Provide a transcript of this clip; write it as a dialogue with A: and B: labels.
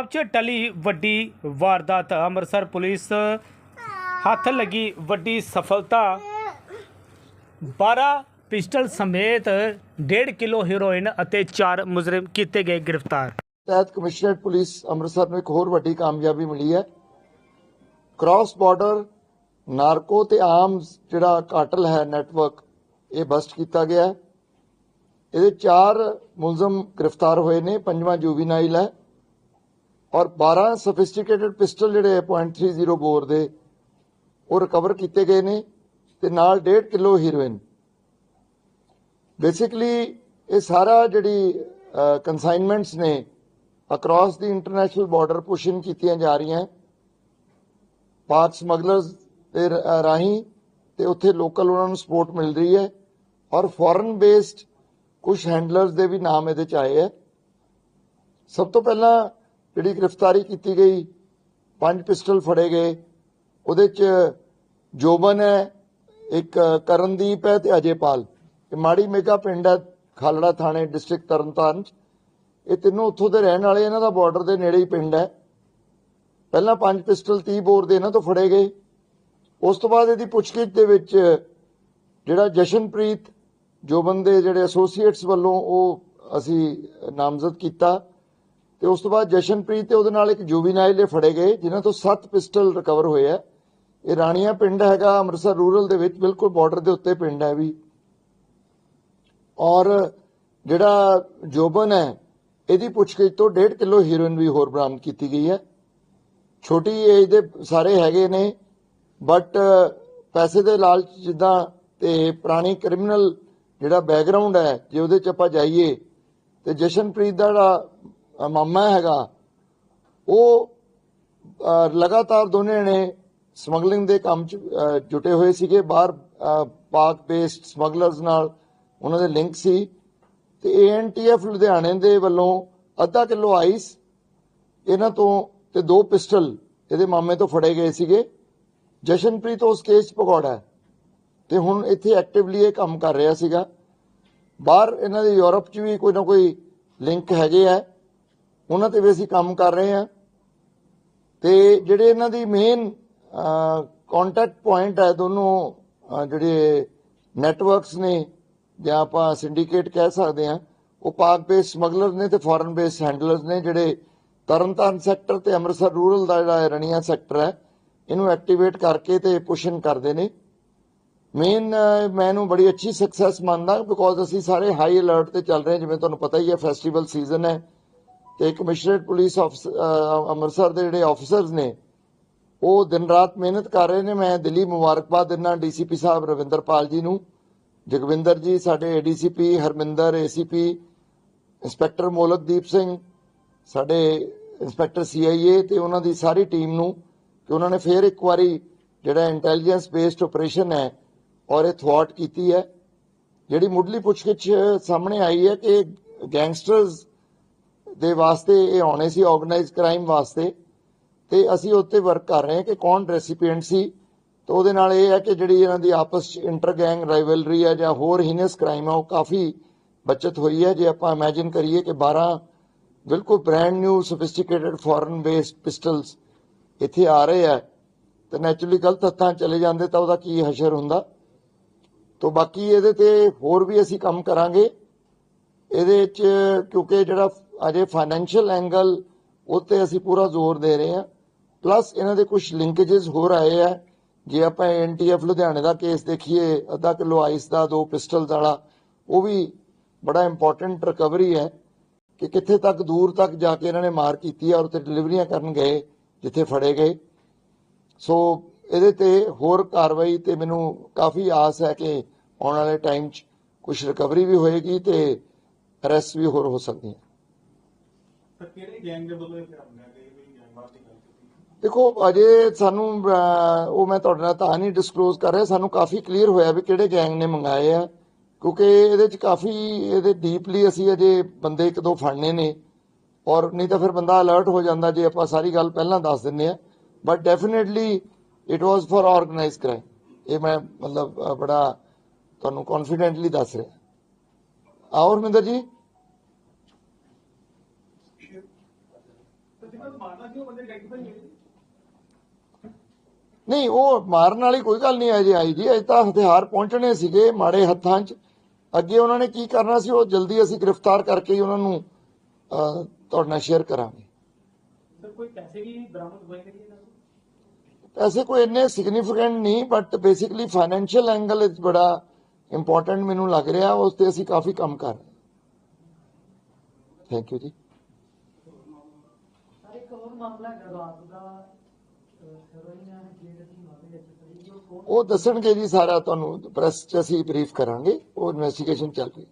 A: ਪੰਜਾਬ 'ਚ ਟਲੀ ਵੱਡੀ ਵਾਰਦਾਤ, ਅੰਮ੍ਰਿਤਸਰ ਪੁਲਿਸ ਹੱਥ ਲੱਗੀ ਵੱਡੀ ਸਫਲਤਾ। 12 ਪਿਸਟਲ ਸਮੇਤ 1.5 ਕਿਲੋ ਹੈਰੋਇਨ ਅਤੇ 4 ਮੁਜਰਮ ਕੀਤੇ ਗਏ ਗ੍ਰਿਫਤਾਰ।
B: ਤਹਿਤ ਕਮਿਸ਼ਨਰੇਟ ਪੁਲਿਸ ਅੰਮ੍ਰਿਤਸਰ ਨੂੰ ਇੱਕ ਹੋਰ ਵੱਡੀ ਕਾਮਯਾਬੀ ਮਿਲੀ ਹੈ। ਕ੍ਰਾਸ ਬਾਰਡਰ, ਨਾਰਕੋ ਤੇ ਆਰਮਸ ਜਿਹੜਾ ਕਾਟਲ ਹੈ ਨੈਟਵਰਕ, ਇਹ ਬਸਟ ਕੀਤਾ ਗਿਆ ਹੈ। ਇਹਦੇ ਚਾਰ ਮੁਲਜ਼ਮ ਗ੍ਰਿਫਤਾਰ ਹੋਏ ਨੇ, ਪੰਜਵਾਂ ਜੂਵੀਨਾਈਲ ਹੈ। ਔਰ 12 ਸਫਿਸਟੀਕੇਟਡ ਪਿਸਟਲ ਜਿਹੜੇ .30 ਬੋਰ ਦੇ, ਉਹ ਰਿਕਵਰ ਕੀਤੇ ਗਏ ਨੇ ਤੇ ਨਾਲ 1.5 ਕਿਲੋ ਹੀਰੋਇਨ ਬੇਸਿਕਲੀ ਇਹ ਸਾਰਾ ਜਿਹੜੀ ਕਨਸਾਈਨਮੈਂਟਸ ਨੇ across the international border pushing ਕੀਤੀਆਂ ਜਾ ਰਹੀਆਂ। ਪਾਕ ਸਮਗਲਰਸ ਦੇ ਰਾਹੀਂ ਤੇ ਉੱਥੇ ਲੋਕਲ ਉਹਨਾਂ ਨੂੰ ਸਪੋਰਟ ਮਿਲ ਰਹੀ ਹੈ। ਔਰ ਫੋਰਨ ਬੇਸਡ ਕੁਝ ਹੈਂਡਲਰਸ ਦੇ ਵੀ ਨਾਮ ਇਹਦੇ ਚ ਆਏ ਹੈ। ਸਭ ਤੋਂ ਪਹਿਲਾਂ ਜਿਹੜੀ ਗ੍ਰਿਫਤਾਰੀ ਕੀਤੀ ਗਈ, ਪੰਜ ਪਿਸਟਲ ਫੜੇ ਗਏ। ਉਹਦੇ ਚ ਜੋਬਨ ਹੈ, ਇੱਕ ਕਰਨਦੀਪ ਹੈ ਤੇ ਅਜੇਪਾਲ। ਇਹ ਮਾੜੀ ਮੇਗਾ ਪਿੰਡ ਹੈ, ਖਾਲੜਾ ਥਾਣੇ, ਡਿਸਟ੍ਰਿਕਟ ਤਰਨਤਾਰਨ ਚ। ਇਹ ਤਿੰਨੋਂ ਉੱਥੋਂ ਦੇ ਰਹਿਣ ਵਾਲੇ, ਇਹਨਾਂ ਦਾ ਬਾਰਡਰ ਦੇ ਨੇੜੇ ਹੀ ਪਿੰਡ ਹੈ। ਪਹਿਲਾਂ ਪੰਜ ਪਿਸਟਲ 30 ਬੋਰ ਦੇ ਇਹਨਾਂ ਤੋਂ ਫੜੇ ਗਏ। ਉਸ ਤੋਂ ਬਾਅਦ ਇਹਦੀ ਪੁੱਛਗਿੱਛ ਦੇ ਵਿੱਚ ਜਿਹੜਾ ਜਸ਼ਨਪ੍ਰੀਤ ਜੋ ਬੰਦੇ ਜਿਹੜੇ ਐਸੋਸੀਏਟਸ ਵੱਲੋਂ ਉਹ ਅਸੀਂ ਨਾਮਜ਼ਦ ਕੀਤਾ। ਤੇ ਉਸ ਤੋਂ ਬਾਅਦ ਜਸ਼ਨਪ੍ਰੀਤ ਤੇ ਉਹਦੇ ਨਾਲ ਇੱਕ ਜੁਵੀਨਾਈਲ ਇਹ ਫੜੇ ਗਏ, ਜਿਨ੍ਹਾਂ ਤੋਂ 7 ਪਿਸਟਲ ਰਿਕਵਰ ਹੋਏ ਆ। ਇਹ ਰਾਣੀਆਂ ਪਿੰਡ ਹੈਗਾ, ਅੰਮ੍ਰਿਤਸਰ ਰੂਰਲ ਦੇ ਵਿੱਚ, ਬਿਲਕੁਲ ਬਾਰਡਰ ਦੇ ਉੱਤੇ ਪਿੰਡ ਹੈ ਵੀ। ਔਰ ਜਿਹੜਾ ਜੋਬਨ ਹੈ, ਇਹਦੀ ਪੁੱਛਗਿੱਛ ਤੋਂ 1.5 ਕਿਲੋ ਹੀਰੋਇਨ ਵੀ ਹੋਰ ਬਰਾਮਦ ਕੀਤੀ ਗਈ ਹੈ। ਛੋਟੀ ਏਜ ਦੇ ਸਾਰੇ ਹੈਗੇ ਨੇ ਬਟ ਪੈਸੇ ਦੇ ਲਾਲਚ ਜਿੱਦਾਂ ਤੇ ਪੁਰਾਣੀ ਕ੍ਰਿਮੀਨਲ ਜਿਹੜਾ ਬੈਕਗ੍ਰਾਉਂਡ ਹੈ, ਜੇ ਉਹਦੇ ਚ ਆਪਾਂ ਜਾਈਏ, ਤੇ ਜਸ਼ਨਪ੍ਰੀਤ ਦਾ ਜਿਹੜਾ ਮਾਮਾ ਹੈਗਾ, ਉਹ ਲਗਾਤਾਰ ਦੋਨੇ ਨੇ ਸਮਗਲਿੰਗ ਦੇ ਕੰਮ ਚ ਜੁਟੇ ਹੋਏ ਸੀਗੇ। ਬਾਹਰ ਪਾਕ ਬੇਸਡ ਸਮਗਲਰਸ ਨਾਲ ਉਹਨਾਂ ਦੇ ਲਿੰਕ ਸੀ ਤੇ ਏਐਨਟੀਐਫ ਲੁਧਿਆਣੇ ਦੇ ਵੱਲੋਂ ਅੱਧਾ ਕਿਲੋ ਆਈਸ ਇਹਨਾਂ ਤੋਂ ਤੇ ਦੋ ਪਿਸਟਲ ਇਹਦੇ ਮਾਮੇ ਤੋਂ ਫੜੇ ਗਏ ਸੀਗੇ। ਜਸ਼ਨਪ੍ਰੀਤ ਉਸ ਕੇਸ 'ਚ ਪਕੌੜਾ ਹੈ ਤੇ ਹੁਣ ਇੱਥੇ ਐਕਟਿਵਲੀ ਇਹ ਕੰਮ ਕਰ ਰਿਹਾ ਸੀਗਾ। ਬਾਹਰ ਇਹਨਾਂ ਦੇ ਯੂਰਪ 'ਚ ਵੀ ਕੋਈ ਨਾ ਕੋਈ ਲਿੰਕ ਹੈਗੇ ਆ। ਉਹਨਾਂ ਤੇ ਵੀ ਅਸੀਂ ਕੰਮ ਕਰ ਰਹੇ ਹਾਂ। ਤੇ ਜਿਹੜੇ ਇਹਨਾਂ ਦੀ ਮੇਨ ਕੰਟੈਕਟ ਪੁਆਇੰਟ ਹੈ ਦੋਨੋਂ ਜਿਹੜੇ ਨੈਟਵਰਕਸ ਨੇ ਜਾਂ ਆਪਾਂ ਸਿੰਡੀਕੇਟ ਕਹਿ ਸਕਦੇ ਹਾਂ, ਉਹ ਪਾਕ ਬੇਸ ਸਮਗਲਰ ਨੇ ਤੇ ਫੋਰਨ ਬੇਸ ਹੈਂਡਲਰਸ ਨੇ ਜਿਹੜੇ ਤਰਨਤਾਰਨ ਸੈਕਟਰ ਤੇ ਅੰਮ੍ਰਿਤਸਰ ਰੂਰਲ ਦਾ ਜਿਹੜਾ ਰਣੀਆਂ ਸੈਕਟਰ ਹੈ, ਇਹਨੂੰ ਐਕਟੀਵੇਟ ਕਰਕੇ ਤੇ ਪੁਸ਼ਨ ਕਰਦੇ ਨੇ। ਮੇਨ ਮੈਨੂੰ ਬੜੀ ਅੱਛੀ ਸਕਸੈਸ ਮੰਨਦਾ ਬਿਕੋਜ਼ ਅਸੀਂ ਸਾਰੇ ਹਾਈ ਅਲਰਟ ਤੇ ਚੱਲ ਰਹੇ ਹਾਂ, ਜਿਵੇਂ ਤੁਹਾਨੂੰ ਪਤਾ ਹੀ ਹੈ ਫੈਸਟੀਵਲ ਸੀਜ਼ਨ ਹੈ। ਤੇ ਕਮਿਸ਼ਨਰੇਟ ਪੁਲਿਸ ਅੰਮ੍ਰਿਤਸਰ ਦੇ ਜਿਹੜੇ ਆਫੀਸਰਸ ਨੇ, ਉਹ ਦਿਨ ਰਾਤ ਮਿਹਨਤ ਕਰ ਰਹੇ ਨੇ। ਮੈਂ ਦਿੱਲੀ ਮੁਬਾਰਕਬਾਦ ਦਿੰਦਾ ਡੀਸੀਪੀ ਸਾਹਿਬ ਰਵਿੰਦਰਪਾਲ ਜੀ ਨੂੰ। ਜਗਵਿੰਦਰ ਜੀ, ਸਾਡੇ ADCP, Harminder ACP, inspector Molakdeep Singh, ਸਾਡੇ ਇੰਸਪੈਕਟਰ ਸੀਆਈਏ ਤੇ ਉਹਨਾਂ ਦੀ ਸਾਰੀ ਟੀਮ ਨੂੰ ਕਿ ਉਹਨਾਂ ਨੇ ਫੇਰ ਇੱਕ ਵਾਰੀ ਜਿਹੜਾ ਇੰਟੈਲੀਜੈਂਸ ਬੇਸਡ ਆਪਰੇਸ਼ਨ ਹੈ, ਔਰ ਇਹ ਥਵਾਟ ਕੀਤੀ ਹੈ। ਜਿਹੜੀ ਮੁੱਢਲੀ ਪੁੱਛਗਿੱਛ ਸਾਹਮਣੇ ਆਈ ਹੈ ਕਿ ਗੈਂਗਸਟਰਸ ਦੇ ਵਾਸਤੇ ਇਹ ਆਉਣੇ ਸੀ ਆਰਗੇਨਾਈਜ਼ ਕ੍ਰਾਈਮ ਵਾਸਤੇ। ਤੇ ਅਸੀਂ ਉੱਤੇ ਵਰਕ ਕਰ ਰਹੇ ਹਾਂ ਕਿ ਕੌਣ ਰੈਸੀਪੀਐਂਟ ਸੀ। ਤੇ ਉਹਦੇ ਨਾਲ ਇਹ ਹੈ ਕਿ ਜਿਹੜੀ ਇਹਨਾਂ ਦੀ ਆਪਸ ਚ ਇੰਟਰ ਗੈਂਗ ਰਾਈਵਲਰੀ ਹੈ ਜਾਂ ਹੋਰ ਹੀਨਸ ਕ੍ਰਾਈਮ ਹੈ ਉਹ ਕਾਫੀ ਬਚਤ ਹੋਈ ਹੈ। ਜੇ ਆਪਾਂ ਇਮੇਜਿਨ ਕਰੀਏ ਕਿ 12 ਬਿਲਕੁਲ brand new sophisticated foreign based pistols ਇੱਥੇ ਆ ਰਹੇ ਆ, ਤੇ ਨੈਚੁਰਲੀ ਗਲਤ ਹੱਥਾਂ ਚਲੇ ਜਾਂਦੇ ਤਾਂ ਉਹਦਾ ਕੀ ਹਸ਼ਰ ਹੁੰਦਾ? ਤੋਂ ਬਾਕੀ ਇਹਦੇ ਤੇ ਹੋਰ ਵੀ ਅਸੀਂ ਕੰਮ ਕਰਾਂਗੇ। ਇਹਦੇ ਵਿੱਚ ਕਿਉਂਕਿ ਜਿਹੜਾ ਅਜੇ ਫਾਈਨੈਂਸ਼ੀਅਲ ਐਂਗਲ ਉੱਤੇ ਅਸੀਂ ਪੂਰਾ ਜ਼ੋਰ ਦੇ ਰਹੇ ਹਾਂ। ਪਲੱਸ ਇਹਨਾਂ ਦੇ ਕੁਝ ਲਿੰਕੇजेस ਹੋਰ ਆਏ ਆ। ਜੇ ਆਪਾਂ ਐਨਟੀਐਫ ਲੁਧਿਆਣੇ ਦਾ ਕੇਸ ਦੇਖੀਏ, ਅੱਧਾ ਕਿਲੋ ਆਈਸ ਦਾ, ਦੋ ਪਿਸਟਲ ਵਾਲਾ, ਉਹ ਵੀ ਬੜਾ ਇੰਪੋਰਟੈਂਟ ਰਿਕਵਰੀ ਹੈ ਕਿ ਕਿੱਥੇ ਤੱਕ ਦੂਰ ਤੱਕ ਜਾ ਕੇ ਇਹਨਾਂ ਨੇ ਮਾਰ ਕੀਤੀ ਹੈ ਔਰ ਤੇ ਡਿਲੀਵਰੀਆਂ ਕਰਨ ਗਏ, ਜਿੱਥੇ ਫੜੇ ਗਏ। ਸੋ ਇਹਦੇ ਤੇ ਹੋਰ ਕਾਰਵਾਈ ਤੇ ਮੈਨੂੰ ਕਾਫੀ ਆਸ ਹੈ ਕਿ ਆਉਣ ਵਾਲੇ ਟਾਈਮ 'ਚ ਕੁਝ ਰਿਕਵਰੀ ਵੀ ਹੋਏਗੀ ਤੇ ਅਰੈਸਟ ਵੀ ਹੋਰ ਹੋ ਸਕਦੀਆਂ।
C: ਤਾਂ ਕਿਹੜੇ ਗੈਂਗ ਦੇ ਵੱਲੋਂ ਇਹ ਕੰਮ ਹੈ ਕਿ ਵੀ ਗੈਂਗ ਦੀ ਗੱਲ ਕੀਤੀ
B: ਦੇਖੋ ਅਜੇ ਸਾਨੂੰ ਅਹ, ਉਹ ਮੈਂ ਤੁਹਾਡੇ ਨਾਲ ਤਾਂ ਨਹੀਂ ਡਿਸਕਲੋਜ਼ ਕਰ ਰਿਹਾ ਸਾਨੂੰ ਕਾਫੀ ਕਲੀਅਰ ਹੋਇਆ ਵੀ ਕਿਹੜੇ ਗੈਂਗ ਨੇ ਮੰਗਾਏ ਆ ਕਿਉਂਕਿ ਇਹਦੇ ਚ ਕਾਫੀ ਇਹਦੇ ਡੀਪਲੀ ਅਸੀਂ ਅਜੇ ਬੰਦੇ ਇੱਕ ਦੋ ਫੜਨੇ ਨੇ ਔਰ ਨਹੀਂ ਤਾਂ ਫਿਰ ਬੰਦਾ ਅਲਰਟ ਹੋ ਜਾਂਦਾ ਜੇ ਆਪਾਂ ਸਾਰੀ ਗੱਲ ਪਹਿਲਾਂ ਦੱਸ ਦਿੰਨੇ ਆ but definitely it was for organise crime ਇਹ ਮੈਂ ਮਤਲਬ ਅਹ, ਬੜਾ ਤੁਹਾਨੂੰ ਕੌਨਫੀਡੈਂਟਲੀ ਦੱਸ ਰਿਹਾ। ਆਓ ਹਰਮਿੰਦਰ ਜੀ। ਨਹੀਂ ਉਹ ਮਾਰਨ ਵਾਲੀ ਕੋਈ ਗੱਲ ਨਹੀਂ ਅਜੇ ਆਈ ਜੀ। ਅਜੇ ਤਾਂ ਹਥਿਆਰ ਪਹੁੰਚਣੇ ਸੀਗੇ ਮਾੜੇ ਹੱਥਾਂ 'ਚ। ਅੱਗੇ ਉਹਨਾਂ ਨੇ ਕੀ ਕਰਨਾ ਸੀ ਉਹ ਜਲਦੀ ਅਸੀਂ ਗ੍ਰਿਫਤਾਰ ਕਰਕੇ ਹੀ ਉਹਨਾਂ ਨੂੰ ਤੁਹਾਡੇ ਨਾਲ ਸ਼ੇਅਰ ਕਰਾਂਗੇ।
C: ਸਰ ਕੋਈ ਪੈਸੇ ਵੀ ਬਰਾਮਦ ਹੋਏ ਕਰੀਏ ਨਾ
B: ਪੈਸੇ ਕੋਈ ਇੰਨੇ ਸਿਗਨੀਫੀਕੈਂਟ ਨਹੀਂ ਬਟ ਬੇਸਿਕਲੀ ਫਾਈਨੈਂਸ਼ੀਅਲ ਐਂਗਲ ਇਸ ਬੜਾ ਇੰਪੋਰਟੈਂਟ ਮੈਨੂੰ ਲੱਗ ਰਿਹਾ ਉਸ ਤੇ ਅਸੀਂ ਕਾਫੀ ਕੰਮ ਕਰ ਰਹੇ ਥੈਂਕ ਯੂ ਜੀ
D: ਸਰ ਇੱਕ ਹੋਰ ਮਾਮਲਾ ਹੈ ਰਾਤ ਦਾ ਹੈਰੋਇਨ ਜੇਡ ਦੀ ਮਾਮਲੇ ਵਿੱਚ ਸਰ ਉਹ ਕੌਣ?
B: ਉਹ ਦੱਸਣਗੇ ਜੀ ਸਾਰਾ ਤੁਹਾਨੂੰ ਪ੍ਰੈਸ 'ਚ ਅਸੀਂ ਬਰੀਫ ਕਰਾਂਗੇ, ਉਹ ਇਨਵੈਸਟੀਗੇਸ਼ਨ ਚੱਲ ਰਹੀ